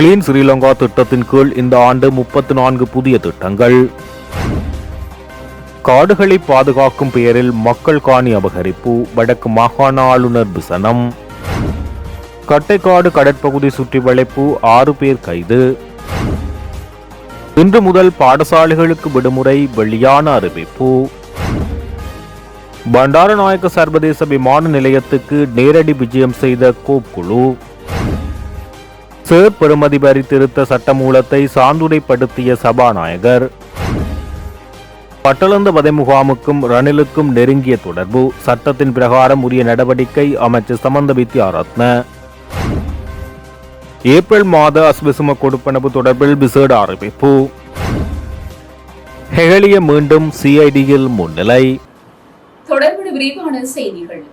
Clean Sri Lanka திட்டத்தின் கீழ் இந்த ஆண்டு முப்பத்து நான்கு புதிய திட்டங்கள். காடுகளை பாதுகாக்கும் பெயரில் மக்கள் காணி அபகரிப்பு வடக்கு மாகாண ஆளுநர் விசனம். கட்டைக்காடு கடற்பகுதி சுற்றி வளைப்பு ஆறு பேர் கைது. இன்று முதல் பாடசாலைகளுக்கு விடுமுறை வெளியான அறிவிப்பு. பண்டாரநாயக்க சர்வதேச விமான நிலையத்துக்கு நேரடி விஜயம் செய்த கோப் குழு. சேர் பெறுமதி வரி திருத்த சட்டமூலத்தை சாந்துரைப்படுத்திய சபாநாயகர். பட்டளந்த வதை முகாமுக்கும் ரணிலுக்கும் நெருங்கிய தொடர்பு. சட்டத்தின் பிரகாரம் உரிய நடவடிக்கை அமைச்சர் சமந்த வித்யாரத்ன ஏப்ரல் மாத அஸ்விசும கொடுப்பனவு தொடர்பில் விசேட அறிவிப்பு. ஹெகலிய மீண்டும் சிஐடியில் முன்னிலை. தொடர்புடைய விரிவான செய்திகள்.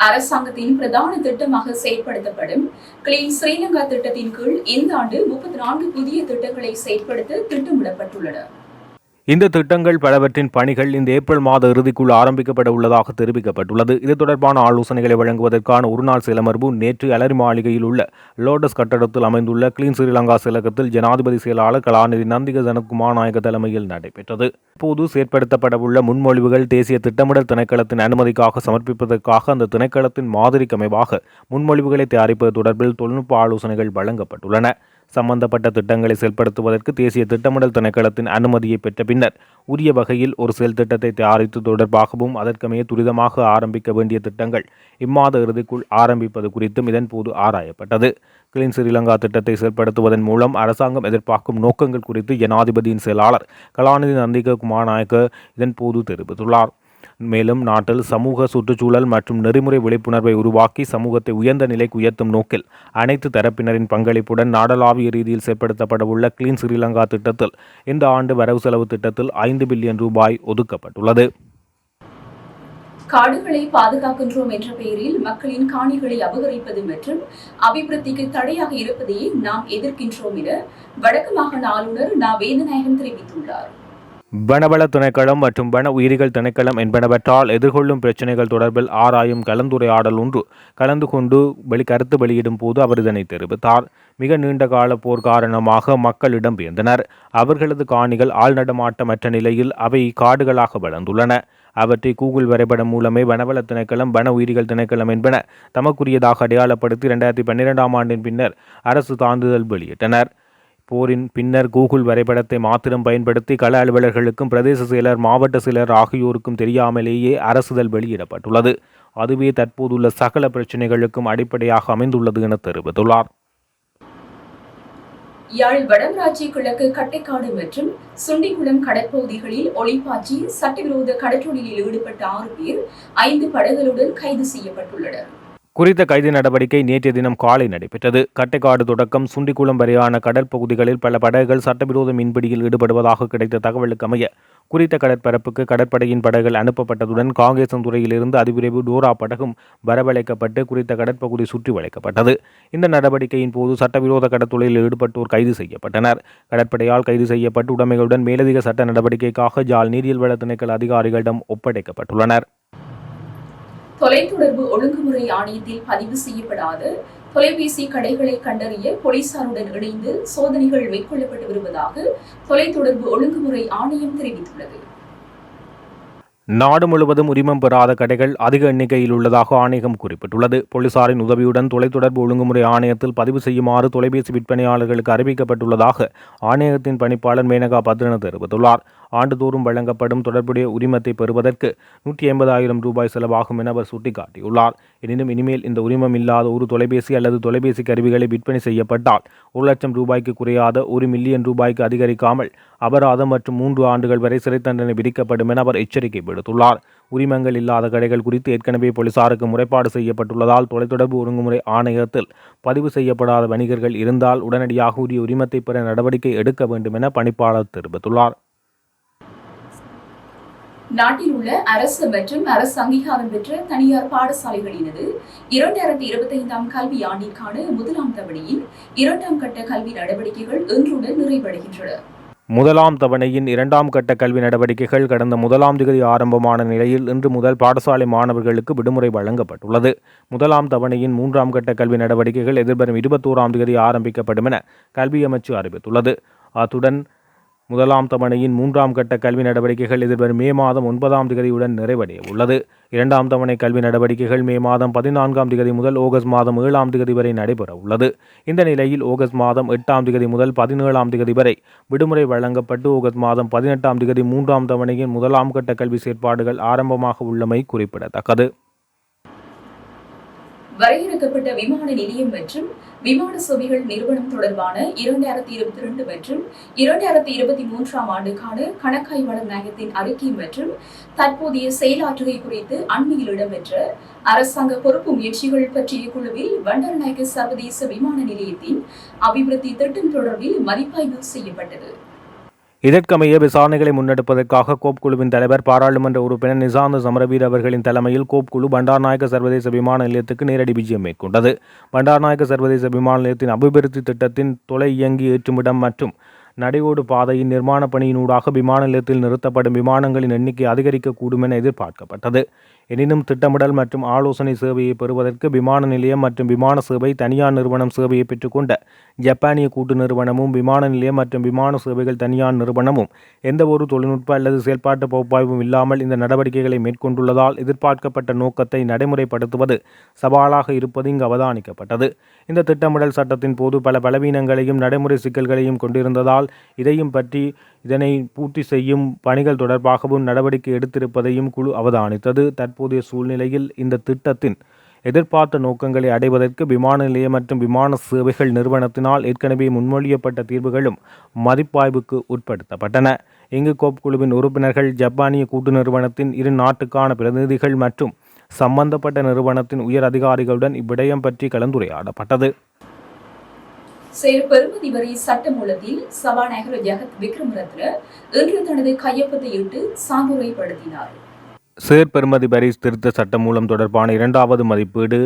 அரசாங்கத்தின் பிரதான திட்டமாக செயல்படுத்தப்படும் கிளீன் ஸ்ரீலங்கா திட்டத்தின் கீழ் இந்த ஆண்டு முப்பத்தி நான்கு புதிய திட்டங்களை செயல்படுத்த திட்டமிடப்பட்டுள்ளன இந்த திட்டங்கள் பலவற்றின் பணிகள் இந்த ஏப்ரல் மாத இறுதிக்குள் ஆரம்பிக்கப்பட உள்ளதாக தெரிவிக்கப்பட்டுள்ளது. இது தொடர்பான ஆலோசனைகளை வழங்குவதற்கான ஒருநாள் சிலமர்வு நேற்று அலரி மாளிகையில் உள்ள லோட்டஸ் கட்டடத்தில் அமைந்துள்ள கிளீன் ஸ்ரீலங்கா செயலகத்தில் ஜனாதிபதி செயலாளர் கலாநிதி நந்திக ஜனகுமார் நாயக தலைமையில் நடைபெற்றது. இப்போது செயற்படுத்தப்படவுள்ள முன்மொழிவுகள் தேசிய திட்டமிடல் திணைக்களத்தின் அனுமதிக்காக சமர்ப்பிப்பதற்காக அந்த திணைக்களத்தின் மாதிரிக்கு அமைவாக முன்மொழிவுகளை தயாரிப்பது தொடர்பில் தொழில்நுட்ப ஆலோசனைகள் வழங்கப்பட்டுள்ளன. சம்பந்தப்பட்ட திட்டங்களை செயல்படுத்துவதற்கு தேசிய திட்டமிடல் திணைக்களத்தின் அனுமதியை பெற்ற பின்னர் உரிய வகையில் ஒரு செயல் திட்டத்தை தயாரித்து தொடர்பாகவும் அதற்கமைய துரிதமாக ஆரம்பிக்க வேண்டிய திட்டங்கள் இம்மாத இறுதிக்குள் ஆரம்பிப்பது குறித்தும் இதன்போது ஆராயப்பட்டது. கிளீன் ஸ்ரீலங்கா திட்டத்தை செயல்படுத்துவதன் மூலம் அரசாங்கம் எதிர்பார்க்கும் நோக்கங்கள் குறித்து ஜனாதிபதியின் செயலாளர் கலாநிதி நந்திக குமாரநாயக்க இதன்போது தெரிவித்துள்ளார். மேலும் நாட்டில் சமூக சுற்றுச்சூழல் மற்றும் நெறிமுறை விழிப்புணர்வை உருவாக்கி சமூகத்தை உயர்ந்த நிலைக்கு உயர்த்தும் நோக்கில் அனைத்து தரப்பினரின் பங்களிப்புடன் நாடளாவிய ரீதியில் செயற்படுத்தப்படவுள்ள கிளீன் ஸ்ரீலங்கா திட்டத்தில் இந்த ஆண்டு வரவு செலவு திட்டத்தில் ஐந்து பில்லியன் ரூபாய் ஒதுக்கப்பட்டுள்ளது. காடுகளை பாதுகாக்கின்றோம் என்ற பெயரில் மக்களின் காணிகளை அபகரிப்பது மற்றும் அபிவிருத்திக்கு தடையாக இருப்பதையே நாம் எதிர்க்கின்றோம் என வடக்கு மாகாண ஆளுநர் நா. வேந்தநாயகன் தெரிவித்துள்ளார். வனவள திணைக்களம் மற்றும் வன உயிரிகள் திணைக்களம் என்பனவற்றால் எதிர்கொள்ளும் பிரச்சினைகள் தொடர்பில் ஆராயும் கலந்துரையாடல் ஒன்று கலந்து கொண்டு வெளி கருத்து வெளியிடும் போது அவர் இதனை தெரிவித்தார். மிக நீண்ட கால போர் காரணமாக மக்கள் இடம்பெயர்ந்தனர் அவர்களது காணிகள் ஆழ்நடமாட்டமற்ற நிலையில் அவை காடுகளாக வளர்ந்துள்ளன. அவற்றை கூகுள் வரைபடம் மூலமே வனவள திணைக்களம் வன உயிரிகள் திணைக்களம் என்பன தமக்குரியதாக அடையாளப்படுத்தி இரண்டாயிரத்தி பன்னிரெண்டாம் ஆண்டின் பின்னர் அரசு தாந்துதல் வெளியிட்டனர். போரின் பின்னர் கூகுள் வரைபடத்தை மாத்திரம் பயன்படுத்தி கள அலுவலர்களுக்கும் பிரதேச செயலர் மாவட்ட செயலர் ஆகியோருக்கும் தெரியாமலேயே அரசுதல் வெளியிடப்பட்டுள்ளது. அதுவே தற்போதுள்ள சகல பிரச்சினைகளுக்கும் அடிப்படையாக அமைந்துள்ளது என தெரிவித்துள்ளார். யாழ் வடமராட்சி கிழக்கு கட்டைக்காடு மற்றும் சுண்டிக்குளம் கடற்பகுதிகளில் ஒளிப்பாய்ச்சி சட்டவிரோத கடற்றொழிலில் ஈடுபட்ட ஆறு பேர் ஐந்து படகுகளுடன் கைது செய்யப்பட்டுள்ளனர். குறித்த கைது நடவடிக்கை நேற்றைய தினம் காலை நடைபெற்றது. கட்டைக்காடு தொடக்கம் சுண்டிக்குளம் வரையான கடற்பகுதிகளில் பல படகுகள் சட்டவிரோத மீன்பிடியில் ஈடுபடுவதாக கிடைத்த தகவலுக்கு அமைய குறித்த கடற்பரப்புக்கு கடற்படையின் படகுகள் அனுப்பப்பட்டதுடன் காங்கேசந்துறையிலிருந்து அதிவிரைவு டோரா படகும் வரவழைக்கப்பட்டு குறித்த கடற்பகுதி சுற்றி வளைக்கப்பட்டது. இந்த நடவடிக்கையின் போது சட்டவிரோத கடத்தொழிலில் ஈடுபட்டோர் கைது செய்யப்பட்டனர். கடற்படையால் கைது செய்யப்பட்டு உடைமைகளுடன் மேலதிக சட்ட நடவடிக்கைக்காக ஜால் நீரியல் வள திணைக்கள அதிகாரிகளிடம் ஒப்படைக்கப்பட்டுள்ளனர். தொலைத்தொடர்பு ஒழுங்குமுறை ஆணையத்தில் பதிவு செய்யப்படாத. தொலைபேசி கடைகளை கண்டறிய போலீசாருடன் இணைந்து சோதனைகள் மேற்கொள்ளப்பட்டு வருவதாக தொலைத்தொடர்பு ஒழுங்குமுறை ஆணையம் தெரிவித்துள்ளது. நாடு முழுவதும் உரிமம் பெறாத கடைகள் அதிக எண்ணிக்கையில் உள்ளதாக ஆணையகம் குறிப்பிட்டுள்ளது. போலீசாரின் உதவியுடன் தொலைத்தொடர்பு ஒழுங்குமுறை ஆணையத்தில் பதிவு செய்யுமாறு தொலைபேசி விற்பனையாளர்களுக்கு அறிவிக்கப்பட்டுள்ளதாக ஆணையகத்தின் பணிப்பாளர் மேனகா பத்ரன தெரிவித்துள்ளார். ஆண்டுதோறும் வழங்கப்படும் தொடர்புடைய உரிமத்தை பெறுவதற்கு நூற்றி ஐம்பதாயிரம் ரூபாய் செலவாகும் என அவர் சுட்டிக்காட்டியுள்ளார். எனினும் இனிமேல் இந்த உரிமம் இல்லாத ஒரு தொலைபேசி அல்லது தொலைபேசி கருவிகளை விற்பனை செய்யப்பட்டால் ஒரு லட்சம் ரூபாய்க்கு குறையாத ஒரு மில்லியன் ரூபாய்க்கு அதிகரிக்காமல் அபராதம் மற்றும் மூன்று ஆண்டுகள் வரை சிறை தண்டனை விதிக்கப்படும் என அவர் எச்சரிக்கை விடுத்துள்ளார். உரிமங்கள் இல்லாத கடைகள் குறித்து ஏற்கனவே போலீசாருக்கு முறைப்பாடு செய்யப்பட்டுள்ளதால் தொலைத்தொடர்பு ஒழுங்குமுறை ஆணையத்தில் பதிவு செய்யப்படாத வணிகர்கள் இருந்தால் உடனடியாக உரிய உரிமத்தை பெற நடவடிக்கை எடுக்க வேண்டும் என பணிப்பாளர் தெரிவித்துள்ளார். நாட்டில் உள்ள அரசு மற்றும் அரசு அங்கீகாரம் பெற்ற தனியார் பாடசாலைகளினது இரண்டாயிரத்தி இருபத்தி ஐந்தாம் கல்வி ஆண்டிற்கான முதலாம் தவணையின் இரண்டாம் கட்ட கல்வி நடவடிக்கைகள் இன்றுடன் நிறைவடைகின்றன. முதலாம் தவணையின் இரண்டாம் கட்ட கல்வி நடவடிக்கைகள் கடந்த முதலாம் திகதி ஆரம்பமான நிலையில் இன்று முதல் பாடசாலை மாணவர்களுக்கு விடுமுறை வழங்கப்பட்டுள்ளது. முதலாம் தவணையின் மூன்றாம் கட்ட கல்வி நடவடிக்கைகள் எதிர்வரும் இருபத்தோராம் திகதி ஆரம்பிக்கப்படும் என கல்வி அமைச்சு அறிவித்துள்ளது. அத்துடன் முதலாம் தவணையின் மூன்றாம் கட்ட கல்வி நடவடிக்கைகள் எதிர்வரும் மே மாதம் ஒன்பதாம் திகதியுடன் நிறைவடைய உள்ளது இரண்டாம் தவணை கல்வி நடவடிக்கைகள் மே மாதம் பதினான்காம் திகதி முதல் ஆகஸ்ட் மாதம் ஏழாம் திகதி வரை நடைபெற உள்ளது இந்த நிலையில் ஆகஸ்ட் மாதம் எட்டாம் திகதி முதல் பதினேழாம் திகதி வரை விடுமுறை வழங்கப்பட்டு ஆகஸ்ட் மாதம் பதினெட்டாம் திகதி மூன்றாம் தவணையின் முதலாம் கட்ட கல்வி செயற்பாடுகள் ஆரம்பமாக உள்ளமை குறிப்பிடத்தக்கது. வரையறுக்கப்பட்ட விமான நிலையம் மற்றும் விமான சேவைகள் நிறுவனம் தொடர்பான இரண்டாயிரத்தி இருபத்தி ரெண்டு மற்றும் இரண்டாயிரத்தி இருபத்தி மூன்றாம் ஆண்டுக்கான கணக்காய்வாளர் நயத்தின் அறிக்கை மற்றும் தற்போதைய செயலாற்றுகை குறித்து அண்மையில் இடம்பெற்ற அரசாங்க பொறுப்பு முயற்சிகள் பற்றிய குழுவில் வண்டர்நாயக்க சர்வதேச விமான நிலையத்தின் அபிவிருத்தி திட்டம் தொடர்பில் மதிப்பாய்வு செய்யப்பட்டது. இதற்கமைய விசாரணைகளை முன்னெடுப்பதற்காக கோப் குழுவின் தலைவர் பாராளுமன்ற உறுப்பினர் நிசாந்த சமரவீர் அவர்களின் தலைமையில் கோப் குழு பண்டார்நாயக்க சர்வதேச விமான நிலையத்துக்கு நேரடி விஜயம் மேற்கொண்டது. பண்டார்நாயக்க சர்வதேச விமான நிலையத்தின் அபிவிருத்தி திட்டத்தின் தொலை இயங்கி ஏற்றுமிடம் மற்றும் நடையோடு பாதையின் நிர்மாண பணியினூடாக விமான நிலையத்தில் நிறுத்தப்படும் விமானங்களின் எண்ணிக்கை அதிகரிக்கக்கூடும் என எதிர்பார்க்கப்பட்டது. எனினும் திட்டமிடல் மற்றும் ஆலோசனை சேவையை பெறுவதற்கு விமான நிலையம் மற்றும் விமான சேவை தனியார் நிறுவனம் சேவையை பெற்றுக்கொண்ட ஜப்பானிய கூட்டு நிறுவனமும் விமான நிலையம் மற்றும் விமான சேவைகள் தனியார் நிறுவனமும் எந்தவொரு தொழில்நுட்ப அல்லது செயல்பாட்டு பகுப்பாய்வும் இல்லாமல் இந்த நடவடிக்கைகளை மேற்கொண்டுள்ளதால் எதிர்பார்க்கப்பட்ட நோக்கத்தை நடைமுறைப்படுத்துவது சவாலாக இருப்பது இங்கு அவதானிக்கப்பட்டது. இந்த திட்டமிடல் சட்டத்தின் போது பல பலவீனங்களையும் நடைமுறை சிக்கல்களையும் கொண்டிருந்ததால் இதையும் பற்றி இதனை பூர்த்தி செய்யும் பணிகள் தொடர்பாகவும் நடவடிக்கை எடுத்திருப்பதையும் குழு அவதானித்தது. தற்போதைய சூழ்நிலையில் இந்த திட்டத்தின் எதிர்பார்த்த நோக்கங்களை அடைவதற்கு விமான நிலையம் மற்றும் விமான சேவைகள் நிறுவனத்தினால் ஏற்கனவே முன்மொழியப்பட்ட தீர்வுகளும் மதிப்பாய்வுக்கு உட்படுத்தப்பட்டன. இங்கு கோப் குழுவின் உறுப்பினர்கள் ஜப்பானிய கூட்டு நிறுவனத்தின் இரு நாட்டுக்கான பிரதிநிதிகள் மற்றும் சம்பந்தப்பட்ட நிறுவனத்தின் உயர் அதிகாரிகளுடன் இவ்விடயம் பற்றி கலந்துரையாடப்பட்டது. சேர் பெருமதி வரி சட்டமூலத்தில் சபாநாயகர் ஜெகத் விக்ரமரத்ன இன்று தனது கையொப்பத்தை இட்டு சான்றுரைப்படுத்தினார். சேர் பெறுமதி வரி திருத்த சட்டம் மூலம் தொடர்பான இரண்டாவது மதிப்பீடு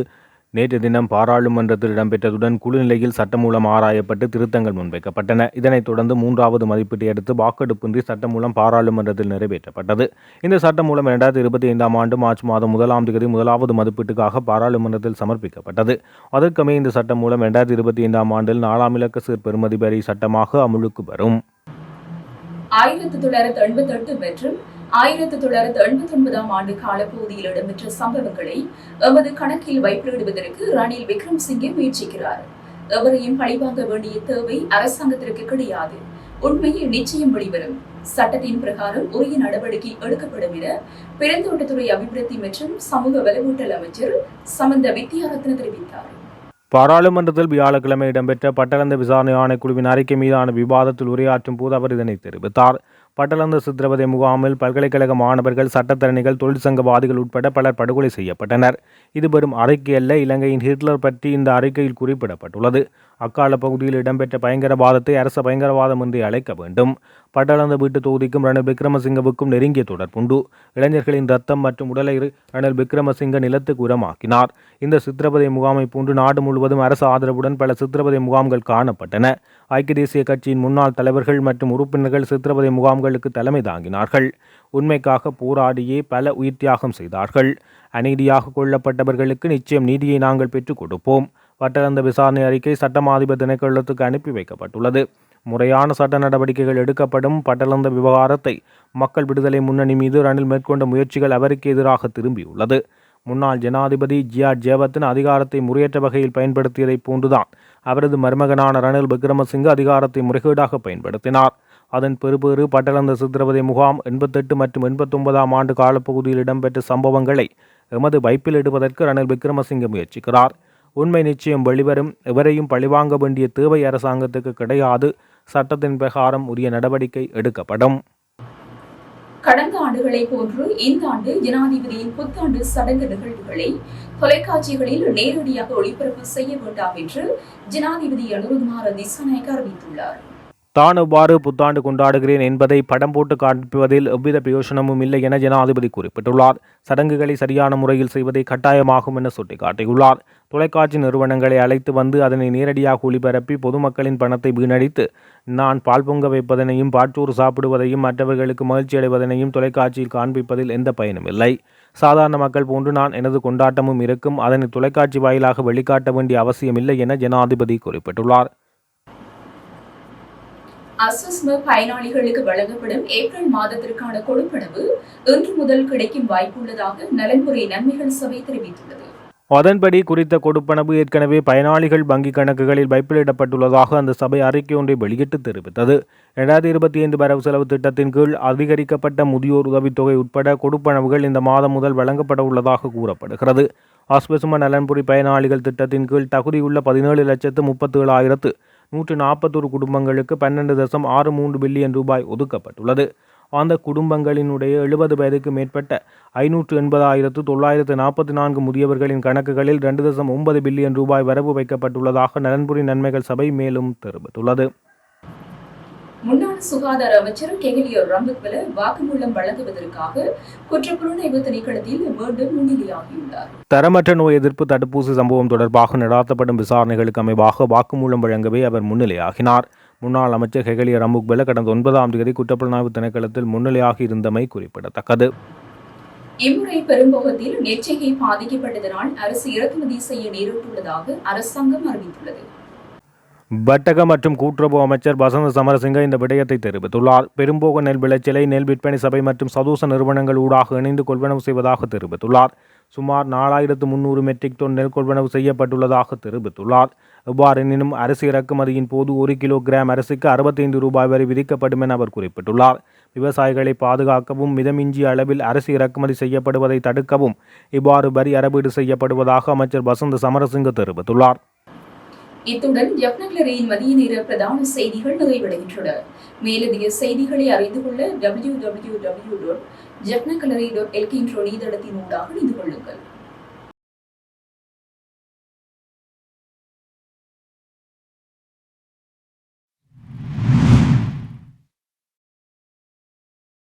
நேற்று தினம் பாராளுமன்றத்தில் இடம்பெற்றதுடன் குழு நிலையில் சட்டமூலம் ஆராயப்பட்டு திருத்தங்கள் முன்வைக்கப்பட்டன. இதனைத் தொடர்ந்து மூன்றாவது மதிப்பீட்டை அடுத்து வாக்கெடுப்பின்றி சட்டமூலம் பாராளுமன்றத்தில் நிறைவேற்றப்பட்டது. இந்த சட்டமூலம் இரண்டாயிரத்தி இருபத்தி ஐந்தாம் ஆண்டு மார்ச் மாதம் முதலாம் தேதி முதலாவது மதிப்பீட்டுக்காக பாராளுமன்றத்தில் சமர்ப்பிக்கப்பட்டது. அதற்கமே இந்த சட்டம் மூலம் இரண்டாயிரத்தி இருபத்தி ஐந்தாம் ஆண்டில் நாலாம் இலக்க சீர் பெருமதிபரி சட்டமாக அமுலுக்கு வரும். ஆயிரத்தி தொள்ளாயிரத்தி எண்பத்தி எட்டு மற்றும் ஆயிரத்தி தொள்ளாயிரத்தி எண்பத்தி ஒன்பதாம் ஆண்டு காலப்பகுதியில் இடம்பெற்ற சம்பவங்களை எமது கணக்கில் வைப்பிடுவதற்கு ரணில் விக்ரம்சிங்கே முயற்சிக்கிறார். எவரையும் பழிவாங்க வேண்டிய தேவை அரசாங்கத்திற்கு கிடையாது. உண்மையில் நிச்சயம் வெளிவரும். சட்டத்தின் பிரகாரம் உரிய நடவடிக்கை எடுக்கப்படும் என பெருந்தோட்டத்துறை அபிவிருத்தி மற்றும் சமூக வலுவூட்டல் அமைச்சர் சமந்த வித்யாரத்ன தெரிவித்தார். பாராளுமன்றத்தில் வியாழக்கிழமை இடம்பெற்ற பட்டளந்த விசாரணை ஆணைக்குழுவின் அறிக்கை மீதான விவாதத்தில் உரையாற்றும் போது அவர் இதனை தெரிவித்தார். பட்டலந்த சித்திரவதை முகாமில் பல்கலைக்கழக மாணவர்கள் சட்டத்தரணிகள் தொழிற்சங்கவாதிகள் உட்பட பலர் படுகொலை செய்யப்பட்டனர். இது வெறும் அறிக்கை அல்ல. இலங்கையின் ஹிட்லர் பற்றி இந்த அறிக்கையில் குறிப்பிடப்பட்டுள்ளது. அக்கால பகுதியில் இடம்பெற்ற பயங்கரவாதத்தை அரச பயங்கரவாதம் என்று அழைக்க வேண்டும். பட்டளந்த வீட்டு தொகுதிக்கும் ரணில் விக்ரமசிங்கவுக்கும் நெருங்கிய தொடர்புண்டு இளைஞர்களின் ரத்தம் மற்றும் உடலை ரணில் விக்ரமசிங்க நிலத்துக்கு உரமாக்கினார். இந்த சித்திரவதை முகாமை போன்று நாடு முழுவதும் அரசு ஆதரவுடன் பல சித்திரவதை முகாம்கள் காணப்பட்டன. ஐக்கிய தேசிய கட்சியின் முன்னாள் தலைவர்கள் மற்றும் உறுப்பினர்கள் சித்திரவதை முகாம்களுக்கு தலைமை தாங்கினார்கள். உண்மைக்காக போராடியே பல உயிர் தியாகம் செய்தார்கள். அநீதியாக கொல்லப்பட்டவர்களுக்கு நிச்சயம் நீதியை நாங்கள் பெற்றுக் கொடுப்போம். வட்டரந்த விசாரணை அறிக்கை சட்டமாதிபர் திணைக்களத்துக்கு அனுப்பி வைக்கப்பட்டுள்ளது. முறையான சட்ட நடவடிக்கைகள் எடுக்கப்படும் பட்டளந்த விவகாரத்தை மக்கள் விடுதலை முன்னணி மீது ரணில் மேற்கொண்ட முயற்சிகள் அவருக்கு எதிராக திரும்பியுள்ளது. முன்னாள் ஜனாதிபதி ஜியா ஜேவத்தின் அதிகாரத்தை முறையற்ற வகையில் பயன்படுத்தியதைப் போன்றுதான் அவரது மருமகனான ரணில் விக்ரமசிங்க அதிகாரத்தை முறைகேடாக பயன்படுத்தினார். அதன் பெறுபேறு பட்டளந்த சித்திரவதை முகாம் எண்பத்தெட்டு மற்றும் எண்பத்தொன்பதாம் ஆண்டு காலப்பகுதியில் இடம்பெற்ற சம்பவங்களை எமது வைப்பில் எடுப்பதற்கு ரணில் விக்ரமசிங்க முயற்சிக்கிறார். உண்மை நிச்சயம் வெளிவரும். எவரையும் பழிவாங்க வேண்டிய தேவை அரசாங்கத்துக்கு கிடையாது. சட்டத்தின் பிரகாரம் உரிய நடவடிக்கை எடுக்கப்படும். கடந்த ஆண்டுகளை போன்று இந்த ஆண்டு ஜனாதிபதியின் புத்தாண்டு சடங்கு நிகழ்வுகளை தொலைக்காட்சிகளில் நேரடியாக ஒளிபரப்பு செய்ய வேண்டாம் என்று ஜனாதிபதி அனுருகுமார திசாநாயக்க அறிவித்துள்ளார். தான் எவ்வாறு புத்தாண்டு கொண்டாடுகிறேன் என்பதை படம் போட்டு காண்பிப்பதில் எவ்வித பிரயோசனமும் இல்லை என ஜனாதிபதி குறிப்பிட்டுள்ளார். சடங்குகளை சரியான முறையில் செய்வதே கட்டாயமாகும் என சுட்டிக்காட்டியுள்ளார். தொலைக்காட்சி நிறுவனங்களை அழைத்து வந்து அதனை நேரடியாக ஒளிபரப்பி பொதுமக்களின் பணத்தை வீணடித்து நான் பால் பொங்க வைப்பதனையும் பாற்றோறு சாப்பிடுவதையும் மற்றவர்களுக்கு மகிழ்ச்சி அடைவதனையும் தொலைக்காட்சியில் காண்பிப்பதில் எந்த பயனும் இல்லை. சாதாரண மக்கள் போன்று நான் எனது கொண்டாட்டமும் இருக்கும். அதனை தொலைக்காட்சி வாயிலாக வெளிக்காட்ட வேண்டிய அவசியமில்லை என ஜனாதிபதி குறிப்பிட்டுள்ளார். அசஸ்ம பயனாளிகளுக்கு வழங்கப்படும் ஏப்ரல் மாதத்திற்கான கொடுப்பனவு இன்று முதல் கிடைக்கும் வாய்ப்புள்ளதாக நலன்புரி நன்மைகள் சபை தெரிவித்துள்ளது. அதன்படி குறித்த கொடுப்பனவு ஏற்கனவே பயனாளிகள் வங்கிக் கணக்குகளில் வைப்பிலிடப்பட்டுள்ளதாக அந்த சபை அறிக்கை ஒன்றை வெளியிட்டு தெரிவித்தது. இரண்டாயிரத்தி இருபத்தி ஐந்து வரவு செலவு திட்டத்தின் கீழ் அதிகரிக்கப்பட்ட முதியோர் உதவித்தொகை உட்பட கொடுப்பனவுகள் இந்த மாதம் முதல் வழங்கப்பட உள்ளதாக கூறப்படுகிறது. ஆஸ்பெசும நலன்புரி பயனாளிகள் திட்டத்தின் கீழ் தகுதியுள்ள பதினேழு லட்சத்து முப்பத்தி ஏழாயிரத்து நூற்று நாற்பத்தொரு குடும்பங்களுக்கு பன்னெண்டு தசம் ஆறு மூன்று பில்லியன் ரூபாய் ஒதுக்கப்பட்டுள்ளது. அந்த குடும்பங்களினுடைய எழுபது வயதுக்கு மேற்பட்ட ஐநூற்று எண்பதாயிரத்து தொள்ளாயிரத்து நாற்பத்தி நான்கு முதியவர்களின் கணக்குகளில் ரெண்டு தசம் ஒன்பது பில்லியன் ரூபாய் வரவு வைக்கப்பட்டுள்ளதாக நலன்புரி நன்மைகள் சபை மேலும் தெரிவித்துள்ளது. முன்னாள் சுகாதார அமைச்சர் கெகலியோ ரம்பத்வல வாக்குமூலம் வழங்குவதற்காக குற்றப்புலனாய்வு திணைக்களத்தில் மீண்டும் முன்னிலையாகியுள்ளார். தரமற்ற நோய் எதிர்ப்பு தடுப்பூசி சம்பவம் தொடர்பாக நடாத்தப்படும் விசாரணைகளுக்கு அமைவாக வாக்குமூலம் வழங்கவே அவர் முன்னிலையாகினார். முன்னாள் அமைச்சர் ஹெகலிய ரமுக்பெல கடந்த ஒன்பதாம் தேதி குற்றப்புலனாய்வு திணைக்களத்தில் முன்னிலையாகி இருந்தமை குறிப்பிடத்தக்கது. இம்முறை பெரும்போகத்தில் நெச்சைகை பாதிக்கப்பட்டதனால் அரசு இறக்குமதி செய்ய நேரிட்டுள்ளதாக அரசாங்கம் அறிவித்துள்ளது. வர்த்தக மற்றும் கூட்டுறவு அமைச்சர் வசந்த சமரசிங்க இந்த விடயத்தை தெரிவித்துள்ளார். பெரும்போக நெல் விளைச்சலை நெல் விற்பனை சபை மற்றும் சதூச நிறுவனங்கள் ஊடாக இணைந்து கொள்வனவு செய்வதாக தெரிவித்துள்ளார். சுமார் நாலாயிரத்து முன்னூறு மெட்ரிக் டன் நெல் கொள்வனவு செய்யப்பட்டுள்ளதாக தெரிவித்துள்ளார். எவ்வாறெனினும் அரிசி இறக்குமதியின் போது ஒரு கிலோ கிராம் அரிசிக்கு அறுபத்தைந்து ரூபாய் வரை விதிக்கப்படும் என அவர் குறிப்பிட்டுள்ளார். விவசாயிகளை பாதுகாக்கவும் மிதமிஞ்சிய அளவில் அரிசி இறக்குமதி செய்யப்படுவதை தடுக்கவும் இவ்வாறு வரி அறவீடு செய்யப்படுவதாக அமைச்சர் வசந்த சமரசிங்க தெரிவித்துள்ளார். இத்துடன் ஜப்னக்லரியின் மதிய நேர பிரதான செய்திகள் நிறைவடைகின்றன. மேலதிக செய்திகளை அறிந்து கொள்ள W W W dot Jaffna gallery dot எல்கின்றோ இணையதளத்தின் ஊடாக இணைந்து கொள்ளுங்கள்.